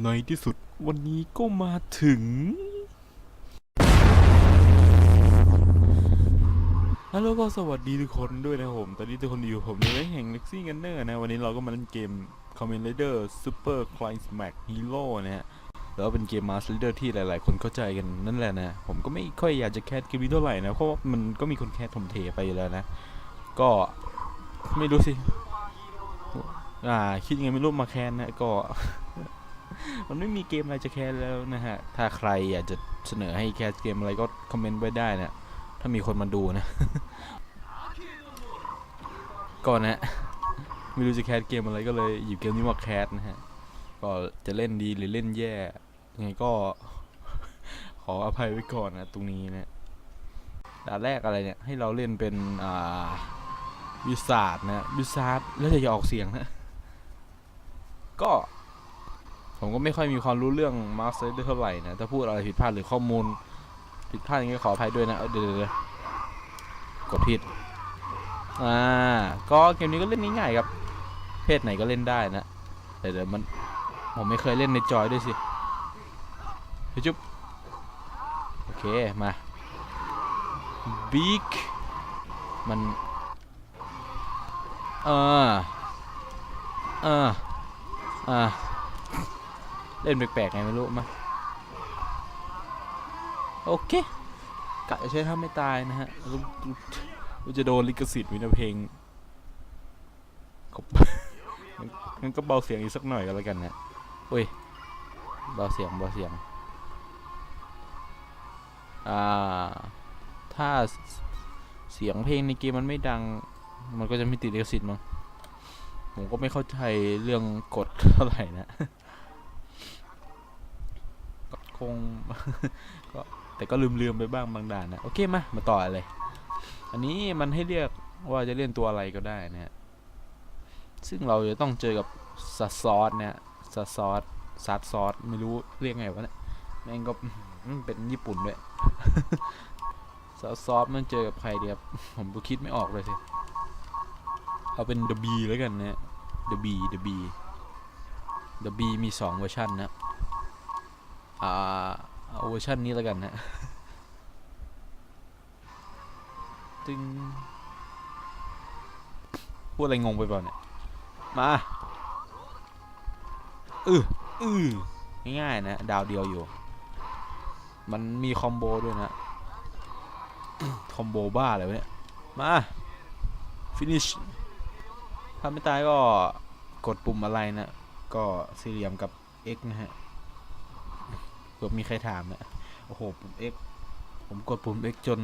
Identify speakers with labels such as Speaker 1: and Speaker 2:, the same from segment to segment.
Speaker 1: ในที่สุดวันนี้ก็มาถึง ฮัลโหลก็สวัสดีทุกคนด้วยนะผม ตอนนี้ทุกคนอยู่ผมในเรื่งแห่ง Lexi Gunner นะ วันนี้เราก็มาเล่นเกม Kamen Rider Super Climax Hero นะฮะ แล้วเป็นเกม Master Leader ที่หลาย ๆ คนเข้าใจกันนั่นแหละนะ ผมก็ไม่ค่อยอยากจะแคสเกมนี้เท่าไหร่นะ เพราะว่ามันก็มีคนแคสถมเทไปแล้วนะ ก็ไม่รู้สิ อ่า คิดยังไงไม่รู้มาแคนนะ ก็ มันไม่มีเกมอะไรจะแคสแล้วนะฮะ ถ้าใครอยากจะเสนอให้แคสเกมอะไรก็คอมเมนต์ไว้ได้นะ ถ้ามีคนมาดูนะ ก่อนนะ ไม่รู้จะแคสเกมอะไรก็เลยหยิบเกมนี้มาแคสนะฮะ ก็จะเล่นดีหรือเล่นแย่ ยังไงก็ ขออภัยไว้ก่อนนะ ตรงนี้นะด่านแรกอะไรเนี่ย ให้เราเล่นเป็น อ่าวิสาดนะวิสาดแล้วจะออกเสียงนะ ก็ ผมก็ไม่ค่อยมีความรู้เรื่องมาสเตอร์เท่าไหร่นะถ้าพูดอะไรผิดพลาดหรือข้อมูล ผิดพลาดยังไงขออภัยด้วยนะเดี๋ยวกดผิดอ่าก็เกมนี้ก็เล่นง่ายๆครับ เพศไหนก็เล่นได้นะแต่เดี๋ยวมันผมไม่เคยเล่นในจอยด้วยสิเฮ้จุ๊บโอเคมาบิ๊กมันเออเอออ่า เล่นแปลกๆไงไม่รู้มาโอเคกะจะใช้ถ้าไม่ตายนะฮะรู้รู้รู้จะโดนลิขสิทธิ์วินาเพลงงั้นก็เบาเสียงอีกสักหน่อยก็แล้วกันนะอุ้ยเบาเสียงเบาเสียงอ่าถ้าเสียงเพลงในเกมมันไม่ดัง มันก็จะไม่ติดลิขสิทธิ์มั้งผมก็ไม่เข้าใจเรื่องกฎเท่าไหร่นะ ง ก็แต่ก็ลืมๆไปบ้างบางด่านนะ โอเคมา มาต่อเลย อันนี้มันให้เรียกว่าจะเล่นตัวอะไรก็ได้นะฮะซึ่งเราจะต้องเจอกับซัสซอสเนี่ยซัสซอสซัสซอสไม่รู้เรียกไงวะเนี่ยแม่งก็เป็นญี่ปุ่นด้วยซัสซอสมันเจอกับใครเดียบผมก็คิดไม่ออกเลยสิเอาเป็น The B แล้วกันนะ The B The B The B มีสองเวอร์ชันนะ อ่าเวอร์ชันนี้แล้วกันนะตึงพูดอะไรงงไปเปล่าเนี่ย มาอืออือง่ายๆนะ ดาวเดียวอยู่ มันมีคอมโบด้วยนะ คอมโบบ้าอะไรวะเนี่ย มา finish ถ้าไม่ตายก็กดปุ่มอะไรนะ ก็สี่เหลี่ยมกับ X นะฮะ ผื่อมีใครถามนะโอ้โหปุ่ม X ผมกดปุ่ม X จน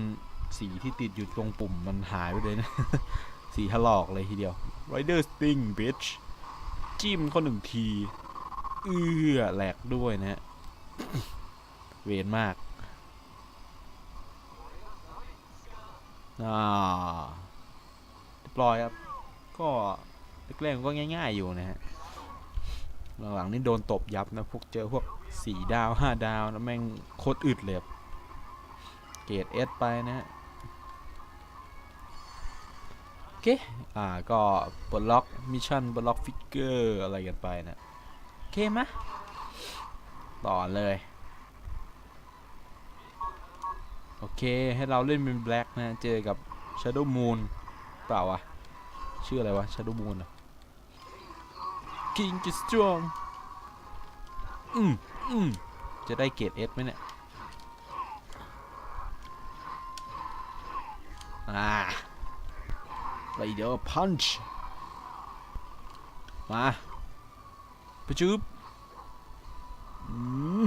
Speaker 1: สีที่ติดอยู่ตรงปุ่มมันหายไปเลยนะ สีถลอกเลยทีเดียว Rider Sting bitch จิ้มเขาหนึ่งที เอื้อแหลกด้วยนะ เวนมากอ่าเรียบร้อยครับ ก็แรกๆมันก็ง่าย ๆ อยู่นะฮะ หลังๆนี่โดนตบยับนะพวกเจอพวกสี่ดาวห้าดาวนะแม่งโคตรอึดเลยบเกรดเอสไปนะฮะโอเค อ่าก็ปลดล็อกมิชชั่นปลดล็อกฟิกเกอร์อะไรกันไปนะโอเคมะต่อเลย โอเค ให้เราเล่นเป็นแบล็กนะ เจอกับ Shadow Moon เปล่าวะชื่ออะไรวะ Shadow Moon เหรอ King is strong อืมอืมจะได้เกรดเอสไหมเนี่ยอ่าไรเดอร์พันช์มาปจุบอืม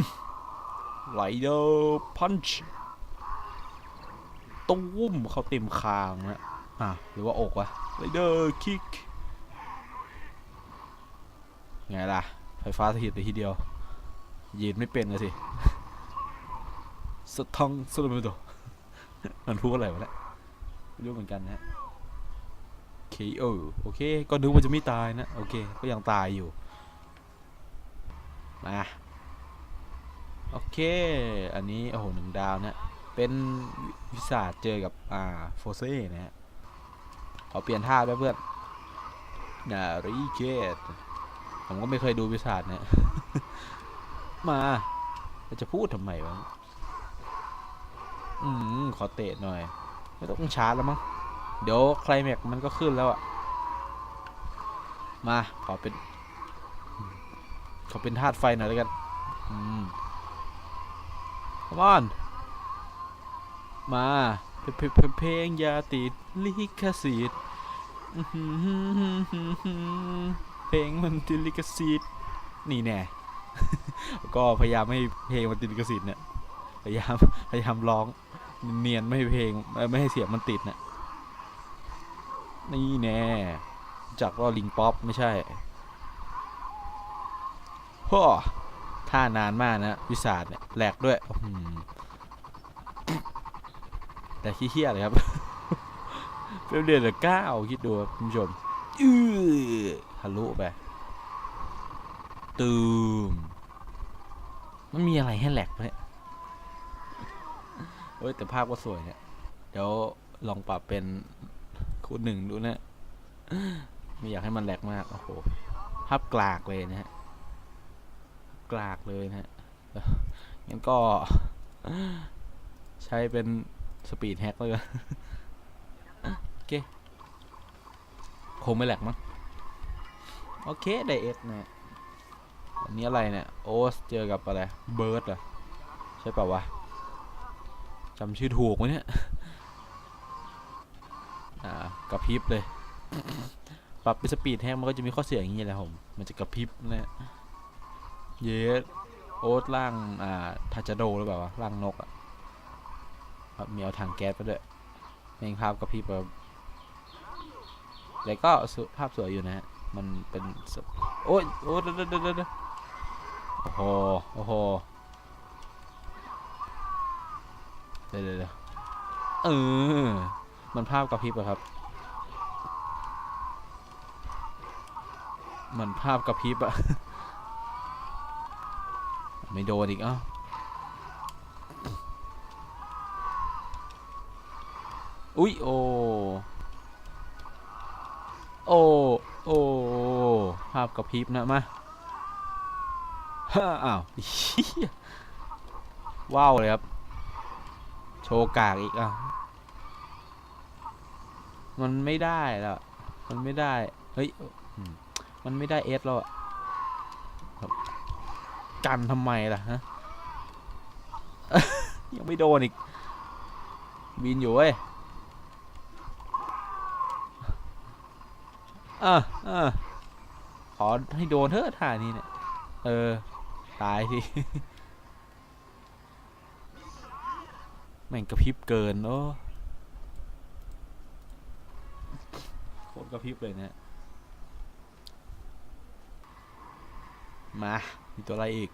Speaker 1: ไรเดอร์พันช์ตุ้มเขาเต็มคางนะอะหรือว่าอกวะไรเดอร์คิก ไงล่ะ ไฟฟ้าสถิตไปทีเดียว ยืนไม่เป็นเลยสิสะท้องสะดุดโดมันพูดอะไรวะเนี่ยไม่รู้เหมือนกันนะ KO โอเค ก็นึกว่าจะไม่ตายนะ โอเค ก็ยังตายอยู่ มา โอเค อันนี้โอ้โหหนึ่งดาวนะ เป็นวิสาจเจอกับ อ่า โฟเซ่นะฮะขอเปลี่ยนท่าด้วยเพื่อนนาริเกต ผมก็ไม่เคยดูวิสาจนะมาจะพูดทำไมวะอืมขอเตะหน่อย ไม่ต้องชาร์จแล้วมั้งเดี๋ยวไคลแม็กมันก็ขึ้นแล้วอะมาขอเป็นขอเป็นธาตุไฟหน่อยแล้วกันอืม come on มาเพเพเพเพลงยาติดลิขสิทธิ์ เพลงมันติดลิขสิทธิ์นี่แน่ ก็พยายามไม่ให้เพลงมันติดลิขสิทธิ์เนี่ยพยายามพยายามร้องเนียนไม่ให้เพลงไม่ให้เสียงมันติดนะนี่แน่จากว่าลิงป๊อปไม่ใช่ฮ่อท่านานมากนะวิสาดเนี่ยแหลกด้วยแต่ขี้เหี้ยเลยครับเฟรมเดือนละเก้าคิดดูครับคุณผู้ชมอือ ทะลุไปตูมมันมีอะไรให้แหลกไหมเนี่ยเฮ้ยแต่ภาพก็สวยเนี่ย เดี๋ยวลองปรับเป็นคูณหนึ่งดูนะ ไม่อยากให้มันแหลกมาก โอ้โห ภาพกลากเลยนะฮะ กลากเลยนะฮะเอ้องั้นก็ใช้เป็นสปีดแฮกเลยกันโอเค คงไม่แหลกมั้ง โอเคไดเอสนะฮะอันนี้อะไรเนี่ยโอสเจอกับอะไรเบิร์ดเหรอใช่ป่าวะจำชื่อถูกไหมเนี่ยอ่ากระพริบเลยปรับเป็นสปีดแฮงมันก็จะมีข้อเสียอย่างนี้แหละผมมันจะกระพริบนะเยสโอ๊ตล่างอ่าทาจาโดหรือเปล่าวะล่างนกอะมีเอาถังแก๊สไปด้วยแม่งภาพกระพริบแบบแต่ก็ภาพสวยอยู่นะฮะ มันเป็นโอ้ยโอ้ยเดี๋ยวเดี๋ยวเดดโอ้โหโอ้โหเดี๋ยวเดี๋ยวเดเออมันภาพกระพริบอะครับ มันภาพกระพริบอะไม่โดนอีกอ้าอุ้ยโอโอ้ โอ้ ภาพกระพริบนะมาฮ่าอ้าวเว้าวเลยครับ โชว์กากอีกอะ มันไม่ได้แล้ว มันไม่ได้ เฮ้ย มันไม่ได้เอสแล้วอะกันทำไมล่ะฮะ ยังไม่โดนอีก บินอยู่เว้ย อะอะขอให้โดนเถอะท่านี้เนี่ย เออ ตายทีแม่งกระพริบเกินโอ้โคตรกระพริบเลยเนะมา มีตัวอะไรอีก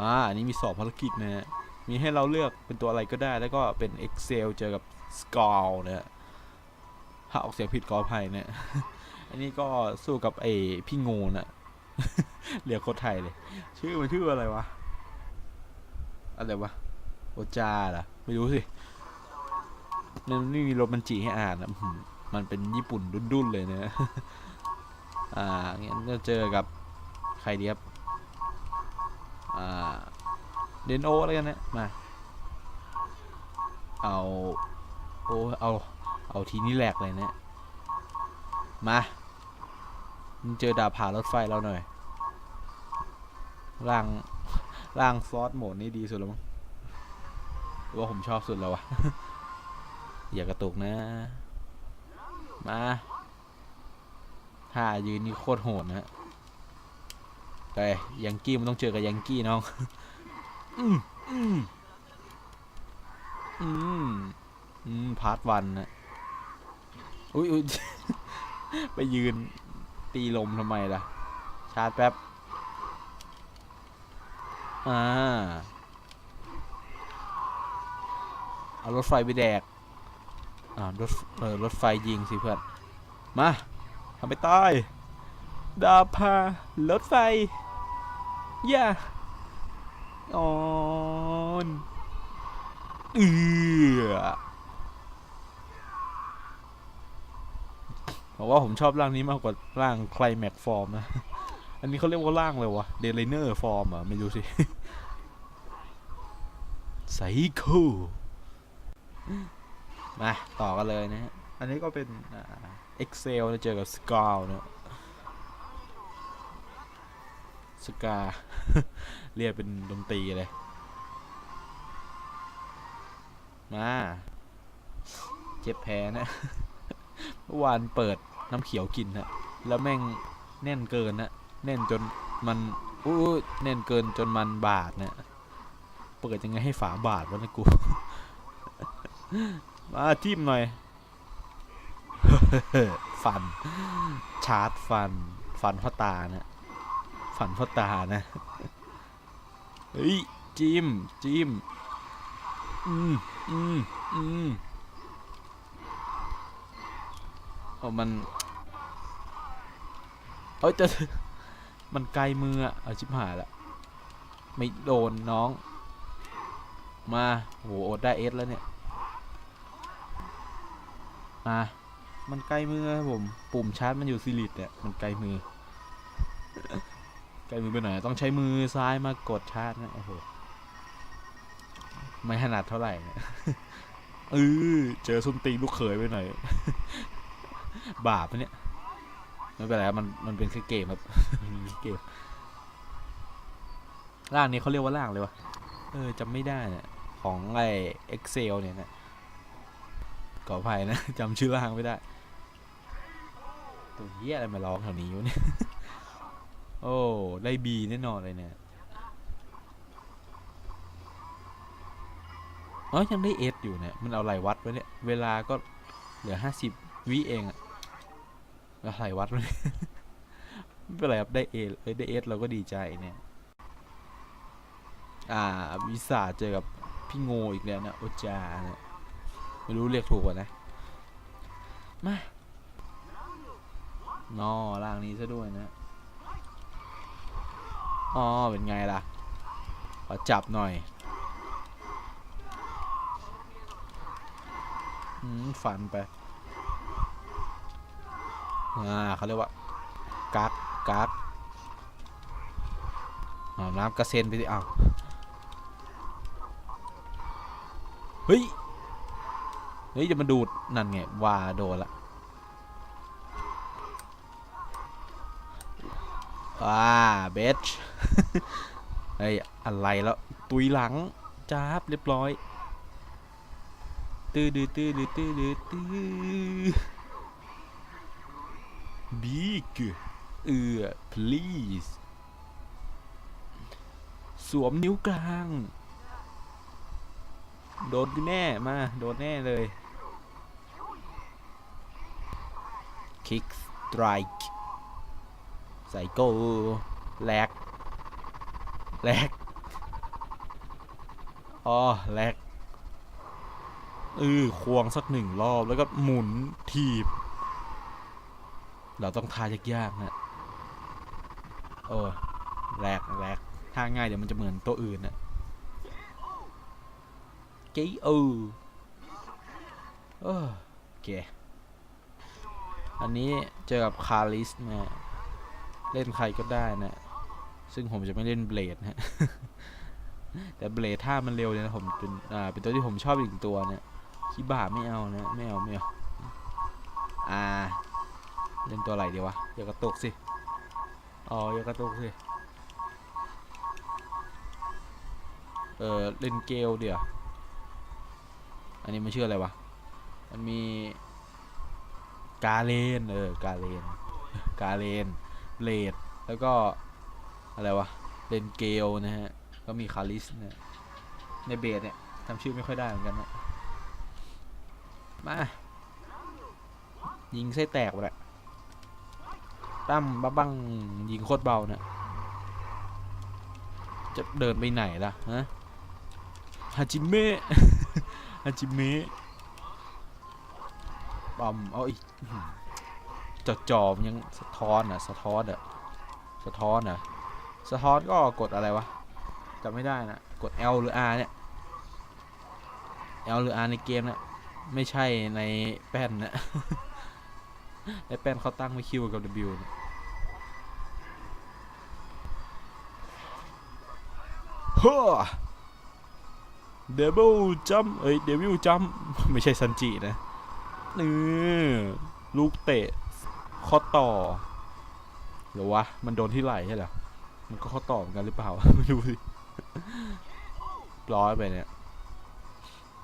Speaker 1: อ่า อันนี้มีสอบภารกิจนะฮะมีให้เราเลือกเป็นตัวอะไรก็ได้ แล้วก็เป็น Excel เจอกับ s c a l นะฮะ ถ้าออกเสียงผิดขออภัยเนี่ย อันนี้ก็สู้กับไอ้พี่งูน่ะเรียกโคตรไทยเลย ชื่อมันชื่ออะไรวะ อะไรวะ โอจาเหรอ ไม่รู้สิมันไม่มีโรมันจิให้อ่านนะมันเป็นญี่ปุ่นดุนๆเลยนะ อ่า งั้นก็เจอกับใครดีครับ อ่า เดนโอแล้วกันนะ มา เอา โอ เอา เอาทีนี้แหลกเลยเนะมามึงเจอดาบผ่ารถไฟเราหน่อยร่างร่างซอสโหมดนี่ดีสุดแล้วมั้งว่าผมชอบสุดแล้ววะอย่ากระตุกนะ มาท่ายืนนี่โคตรโหดนะฮะแต่ยังกี้มันต้องเจอกับยังกี้น้อง อืมอืมอืมอืมพาร์ทวันนะ อุ้ยอุ้ย ไปยืนตีลมทำไมล่ะ ชาร์จแป๊บ อ่า เอารถไฟไปแดก อ่ารถเออรถไฟยิงสิเพื่อน มาทำไปตายดาพารถไฟ ย่าออนเอือ ผมว่าผมชอบร่างนี้มากกว่าร่างไคลแม็กฟอร์มนะ อันนี้เขาเรียกว่าล่างเลยวะเดลเนอร์ฟอร์มอะไม่รู้สิไซโคมาต่อกันเลยนะฮะ อันนี้ก็เป็นอ่า Excel นะเจอกับ s c a l นะสกา เรียกเป็นดนตรีเลย มา เจ็บแพ้นะเมื่อวานเปิด น้ำเขียวกินนะแล้วแม่งแน่นเกินนะแน่นจนมันอู้แน่นเกินจนมันบาดนะเปิดยังไงให้ฝาบาดวะนะกูมาจิ้มหน่อยฟัน ชาร์จฟัน ฟันพ่อตานะฟันพ่อตานะเฮ้ยจิ้มจิ้มอืมอืมอืมโอ้มัน เอ้ยแต่มันไกลมืออะเอาชิบหายละไม่โดนน้อง มาโหอดได้เอสแล้วเนี่ยมามันไกลมือครับผม ปุ่มชาร์จมันอยู่ซิลิตเนี่ยมันไกลมือ ไกลมือไปหน่อยต้องใช้มือซ้ายมากดชาร์จนะโอ้โหไม่ถนัดเท่าไหร่นะเออเจอส้นตีนลูกเขยไปหน่อย บาปปะเนี่ย ไม่เป็นไรครับมันมันเป็นแค่เกมครับมันเป็นเกมร่างนี้เขาเรียกว่าร่างเลยวะเออจำไม่ได้เนี่ยของไอ้ Excel เนี่ยนะขออภัยนะจำชื่อร่างไม่ได้ ตัวเหี้ยอะไรมาร้องแถวนี้วะเนี่ยโอ้ได้บีแน่นอนเลยเนี่ยอ๋อยังได้เอสอยู่เนี่ย มันเอาอะไรวัดไว้เนี่ย เวลาก็เหลือห้าสิบวิเองอะ เอาอะไรวัดเนี่ยไม่เป็นไรครับได้เอเอ้ยได้เอสเราก็ดีใจเนี่ย อ่าวิสาเจอกับพี่โงอีกแล้วนะโอจาเนี่ยไม่รู้เรียกถูกกว่านะ มานอร่างนี้ซะด้วยนะอ๋อเป็นไงล่ะขอจับหน่อยอืมฟันไป อ่าเขาเรียกว่ากักกักอ่าวน้ำกระเซ็นไปสิอ้าวเฮ้ยเฮ้ยจะมาดูดนั่นไงว่าโดนละอ่าเบชเฮ้ยอะไรแล้วตุยหลังจ้าบเรียบร้อยตื้อดื้อตื้อดื้อตื้อดื้อตื้อ บิ๊กเอือ please สวมนิ้วกลาง โดนแน่มา โดนแน่เลย kick strike ใส่โก้แลกแลกอ๋อแลกเออควงสักหนึ่งรอบแล้วก็หมุนทีบ เราต้องทายากๆนะโอ้แลกแลกท่าง่ายเดี๋ยวมันจะเหมือนตัวอื่นนะเกยเออโอเคอันนี้เจอกับคาริสมาเล่นใครก็ได้นะ ซึ่งผมจะไม่เล่นเบลดนะแต่เบลดถ้ามันเร็วเนี่ยนะผมเป็นอ่าเป็นตัวที่ผมชอบอีกตัวเนี่ยคิบาไม่เอานะ ไม่เอา ไม่เอา อ่า เล่นตัวอะไรดีวะอย่ากระตุกสิอ๋ออย่ากระตุกสิเออเล่นเกลเดี๋ยวอันนี้มันชื่ออะไรวะมันมีกาเลนเออกาเลนกาเลนเลดแล้วก็อะไรวะเลนเกลนะฮะก็มีคาริสเนี่ยในเบสเนี่ยจำชื่อไม่ค่อยได้เหมือนกันนะมายิงไส้แตกไปแหละ ตั้มบ้าบังยิงโคตรเบาเนี่ยจะเดินไปไหนล่ะฮะฮาจิเมะฮาจิเมะปั๊มเอาอีกจอจอมยังสะท้อนอะสะท้อนอะสะท้อนอะสะท้อนก็กดอะไรวะจำไม่ได้นะกด L หรือ R เนี่ย L หรือ R ในเกมนะไม่ใช่ในแป้นนะ ไอแปนเขาตั้งไว้คิวกับ W เฮ้อเดวิลจัมเอ้ยเดวิวจัมไม่ใช่ซันจินะนี่ลูกเตะข้อต่อหรือวะ มันโดนที่ไหล่ใช่หรอมันก็ข้อต่อเหมือนกันหรือเปล่า ไม่รู้สิร้อยไปเนี่ย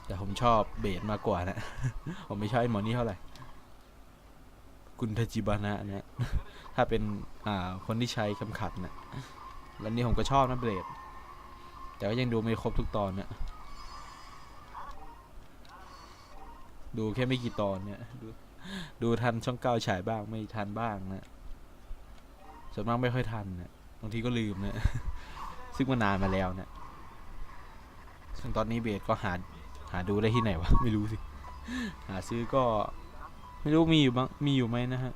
Speaker 1: แต่ผมชอบเบสมากกว่านะ ผมไม่ชอบไอ้หมอนี่เท่าไหร่ กุนทาจิบานะเนี่ยถ้าเป็นอ่าคนที่ใช้คำขัดนะแล้วนี่ผมก็ชอบนะเบสแต่ก็ยังดูไม่ครบทุกตอนเนี่ยดูแค่ไม่กี่ตอนเนี่ยดูดูทันช่องเก้าฉายบ้างไม่ทันบ้างนะส่วนมากไม่ค่อยทันนะบางทีก็ลืมนะซึ่งมันนานมาแล้วนะซึ่งตอนนี้เบสก็หาหาดูได้ที่ไหนวะ ไม่รู้สิ หาซื้อก็ ไม่รู้มีอยู่บ้างมีอยู่ไหมนะฮะ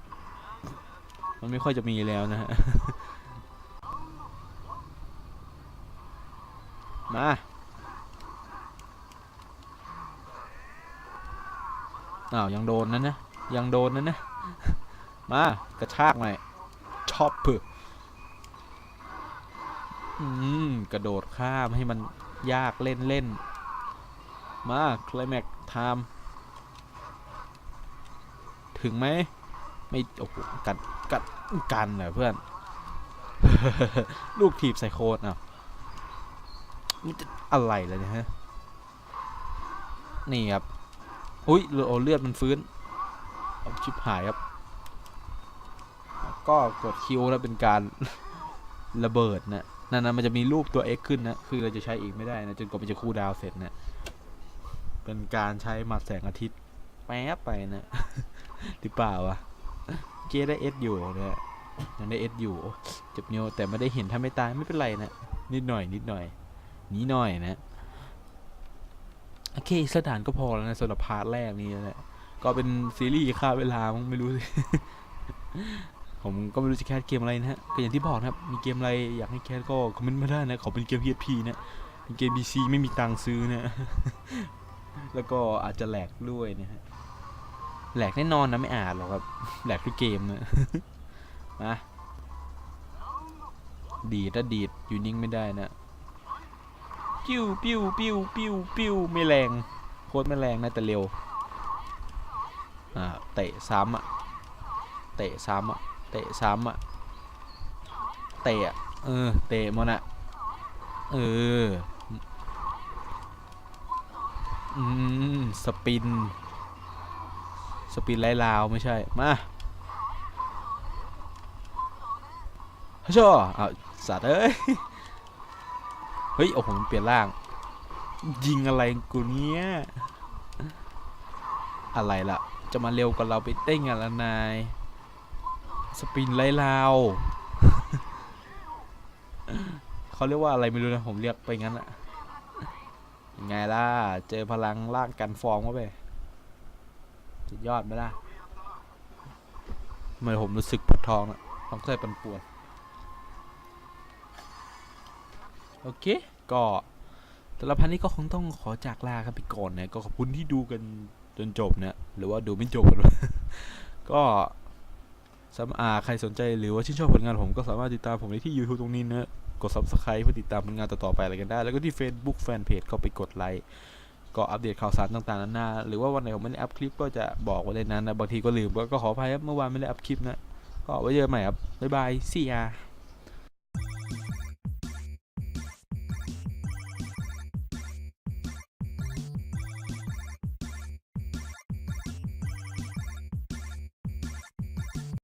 Speaker 1: มันไม่ค่อยจะมีแล้วนะฮะ มา อ้าว ยังโดนนั่นนะ ยังโดนนั่นนะ มากระชากหน่อยชอบเพื่ออืม กระโดดข้ามให้มันยากเล่นเล่น มา คลแม็กไทม์ ถึงไหมไม่โอ้โหกันกันกันเหรอเพื่อน ลูกถีบใส่โคตรอะมันจะอะไรเลยนี่ยฮะนี่ครับอุ้ยเลือดมันฟื้นเอาชิบหายครับ ก็กดคิวแล้วเป็นการระเบิดนะนั่นนะมันจะมีรูปตัว X ขึ้นนะ คือเราจะใช้อีกไม่ได้นะ จนกว่ามันจะคูลดาวเสร็จนะ เป็นการใช้หมัดแสงอาทิตย์ ป๊บไปนะหรือเปล่าวะเจได้เอสอยู่เนี่ยยังได้เอสอยู่เจ็บนิ้วแต่ไม่ได้เห็นถ้าไม่ตายไม่เป็นไรนะนิดหน่อยนิดหน่อยนิดหน่อยนะโอเคสถานก็พอแล้วนะสำหรับพาร์ทแรกนี้แหละก็เป็นซีรีส์ฆ่าเวลามั้งไม่รู้สิผมก็ไม่รู้จะแคสเกมอะไรนะฮะก็อย่างที่บอกนะครับ มีเกมอะไรอยากให้แคสก็คอมเมนต์มาได้นะขอเป็นเกม PSP นะเป็นเกม PC ไม่มีตังค์ซื้อนะ แล้วก็อาจจะแหลกด้วยนะฮะ แหลกแน่นอนนะไม่อาจหรอกครับ แหลกทุกเกมนะมาดีดถ้าดีดอยู่นิ่งไม่ได้นะปิ้วปิ้วปิ้วปิ้วปิ้วไม่แรงโคตรไม่แรงนะแต่เร็วอ่าเตะซ้ำอะเตะซ้ำอะเตะซ้ำอะเตะเออเตะมันอะเอออืมสปิน ปินไล่ลาวไม่ใช่ มาฮัชชอ้าวสัตว์เอ้ย เฮ้ย โอ้โหมันเปลี่ยนร่าง ยิงอะไรกูเนี้ย อะไรล่ะ จะมาเร็วกว่าเราไปเต้นกันละนาย สปินไล่ลาวเขาเรียกว่าอะไรไม่รู้นะ ผมเรียกไปงั้นอะไงล่ะ เจอพลังร่างกันฟอร์มเข้าไป สุดยอดไหมล่ะทำไมผมรู้สึกปวดท้องอะท้องไส้ปันปวดโอเค ก็สำหรับพันนี้ก็คงต้องขอจากลากันไปก่อนนะ ก็ขอบคุณที่ดูกันจนจบนะหรือว่าดูไม่จบกันวะก็สำอาใครสนใจหรือว่าชื่นชอบผลงานผมก็สามารถติดตามผมได้ที่ YouTube ตรงนี้นะ กด Subscribe เพื่อติดตามผลงานต่อๆไปอะไรกันได้ แล้วก็ที่ Facebook Fanpage ก็ไปกดไลค์ ก็อัปเดตข่าวสารต่างๆนานาหรือว่าวันไหนผมไม่ได้อัพคลิปก็จะบอกไว้เลยนะนะบางทีก็ลืมก็ขออภัยครับเมื่อวานไม่ได้อัพคลิปนะก็ไว้เจอกันใหม่ครับบ๊ายบาย see ya